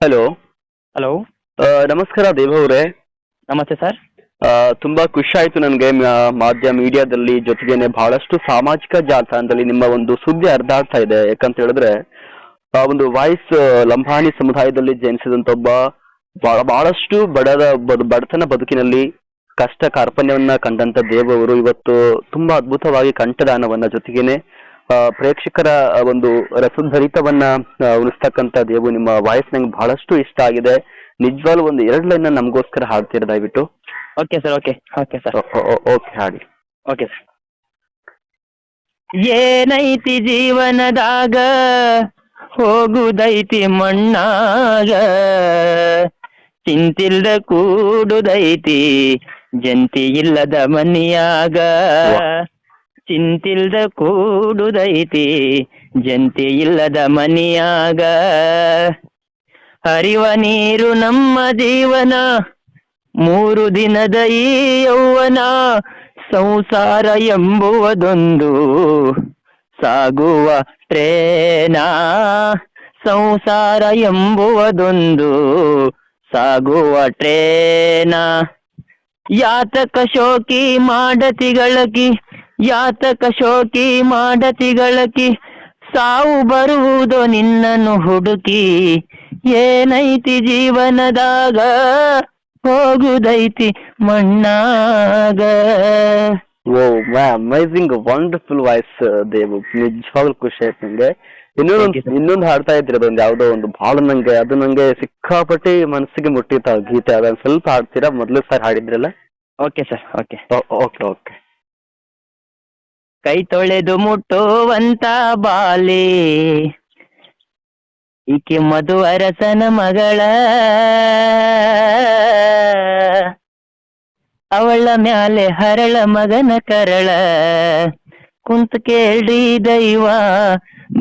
Hello hello ನಮಸ್ಕಾರ ದೇವ ಅವರೇ. ನಮಸ್ತೆ ಸರ್ ತುಂಬಾ ಖುಷಿ ಆಯ್ತು ನನಗೆ ಮಾಧ್ಯಮ ಮೀಡಿಯಾದಲ್ಲಿ ಜೊತೆಗೇನೆ ಬಹಳಷ್ಟು ಸಾಮಾಜಿಕ ಜಾಲತಾಣದಲ್ಲಿ ನಿಮ್ಮ ಒಂದು ಸುದ್ದಿ ಅರ್ಧ ಆಗ್ತಾ ಇದೆ. ಯಾಕಂತ ಹೇಳಿದ್ರೆ ಆ ಒಂದು ವಾಯ್ಸ್ ಲಂಬಾಣಿ ಸಮುದಾಯದಲ್ಲಿ ಜನಿಸಿದಂತ ಒಬ್ಬ ಬಹಳ ಬಹಳಷ್ಟು ಬಡದ ಬಡತನ ಬದುಕಿನಲ್ಲಿ ಕಷ್ಟ ಕಾರ್ಪಣ್ಯವನ್ನ ಕಂಡಂತ ದೇವರು ಇವತ್ತು ತುಂಬಾ ಅದ್ಭುತವಾಗಿ ಕಂಠದಾನವನ್ನ ಜೊತೆಗೇನೆ ಪ್ರೇಕ್ಷಕರ ಒಂದು ರಸಭರಿತವನ್ನ ಉಳಿಸ್ತಕ್ಕಂಥ ದೇವು ನಿಮ್ಮ ವಾಯ್ಸ್ ನಂಗೆ ಬಹಳಷ್ಟು ಇಷ್ಟ ಆಗಿದೆ. ನಿಜವಾಗ್ಲೂ ಒಂದು ಎರಡು ಲೈನ್ ನಮಗೋಸ್ಕರ ಹಾಡ್ತೀರಾ ದಯವಿಟ್ಟು? Okay sir okay okay sir. Okay ಹಾಡಿ. Okay sir. ಏನೈತಿ ಜೀವನದಾಗ? ಹೋಗುದೈತಿ ಮಣ್ಣಾಗ. ಚಿಂತಿಲ್ದ ಕೂಡುದೈತಿ ಜಂತಿ ಇಲ್ಲದ ಮನಿಯಾಗ. ಚಿಂತಿಲ್ದ ಕೂಡುದೈತಿ ಜಂತೆ ಇಲ್ಲದ ಮನಿಯಾಗ. ಹರಿವ ನೀರು ನಮ್ಮ ಜೀವನ, ಮೂರು ದಿನದ ಈ ಯೌವನ, ಸಂಸಾರ ಎಂಬುವುದೊಂದು ಸಾಗುವ ಟ್ರೇನ ಸಂಸಾರ ಎಂಬುವುದೊಂದು ಸಾಗುವ ಟ್ರೇನ ಯಾತಕ ಶೋಕಿ ಮಾಡತಿಗಳಕಿ ಯಾತಕ ಶೋಕಿ ಮಾಡತಿಗಳಕಿ ಸಾವು ಬರುವುದು ನಿನ್ನನ್ನು ಹುಡುಕಿ ಏನೈತಿ ಜೀವನದಾಗ ಹೋಗುದೈತಿ ಮಣ್ಣಾಗ? Oh amazing wonderful voice Devu ನಿಜವಾಗ್ಲೂ ಖುಷಿ ಆಯ್ತು ನಂಗೆ. ಇನ್ನೊಂದು. ಇನ್ನೊಂದು ಹಾಡ್ತಾ ಇದ್ರಿ ಅದೊಂದು ಯಾವ್ದೋ ಒಂದು ಬಹಳ ನಂಗೆ ಅದು ನಂಗೆ ಸಿಕ್ಕಾಪಟ್ಟಿ ಮನಸ್ಸಿಗೆ ಮುಟ್ಟಿತ್ತು ಗೀತೆ. ಅದನ್ನ ಸ್ವಲ್ಪ ಹಾಡ್ತೀರಾ? ಮೊದಲು sir ಹಾಡಿದ್ರಲ್ಲ? Okay sir okay okay okay. ಕೈ ತೊಳೆದು ಮುಟ್ಟುವಂತ ಬಾಲೆ. ಈಕೆ ಮಧು ಅರಸನ ಮಗಳ. ಅವಳ ಮ್ಯಾಲೆ ಹರಳ ಮಗನ ಕರಳ. ಕುಂತ ಕೇಳಿ ದೈವ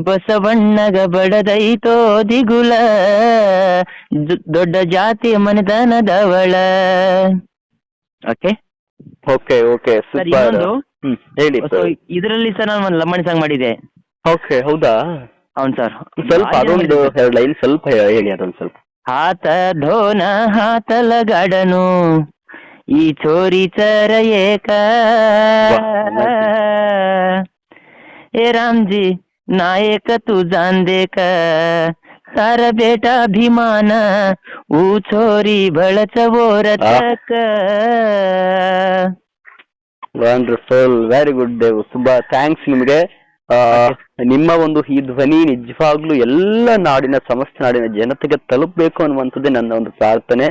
ಬಸವಣ್ಣಗ ಬಡದೈತೋ ದಿಗುಲ. ದೊಡ್ಡ ಜಾತಿ ಮನೆತನದವಳ. ಓಕೆ ಓಕೆ ಓಕೆ ಸರಿ ಹ್ಮ್ ಹೇಳಿ ಸೊ ಇದರಲ್ಲಿ ಸರ್ ನಾನು ಒಂದು ಲಮ್ಮಣಿ ಸಾಂಗ್ ಮಾಡಿದೆ ಓಕೆ ಹೌದಾ అవును సార్ ಸ್ವಲ್ಪ ಅದೊಂದು ಎರಡು ಲೈನ್ ಸ್ವಲ್ಪ ಹೇಳಿ ಅದೊಂದು ಸ್ವಲ್ಪ ಹಾತ ಧೋನ ಹಾತಲ ಗಡನು ಈ ಚೋರಿ ಚರ ಏಕ ए राम जी नायक तू जान दे का सारा बेटा अभिमान ऊ छोरी बळच तक ವಂಡರ್ಫುಲ್ ವೆರಿ ಗುಡ್ ದೇವ್ ತುಂಬಾ ಥ್ಯಾಂಕ್ಸ್ ನಿಮಗೆ. ನಿಮ್ಮ ಒಂದು ಈ ಧ್ವನಿ ನಿಜವಾಗ್ಲೂ ಎಲ್ಲ ನಾಡಿನ ಸಮಸ್ತ ನಾಡಿನ ಜನತೆಗೆ ತಲುಪಬೇಕು ಅನ್ನುವಂಥದ್ದೇ ನನ್ನ ಒಂದು ಪ್ರಾರ್ಥನೆ.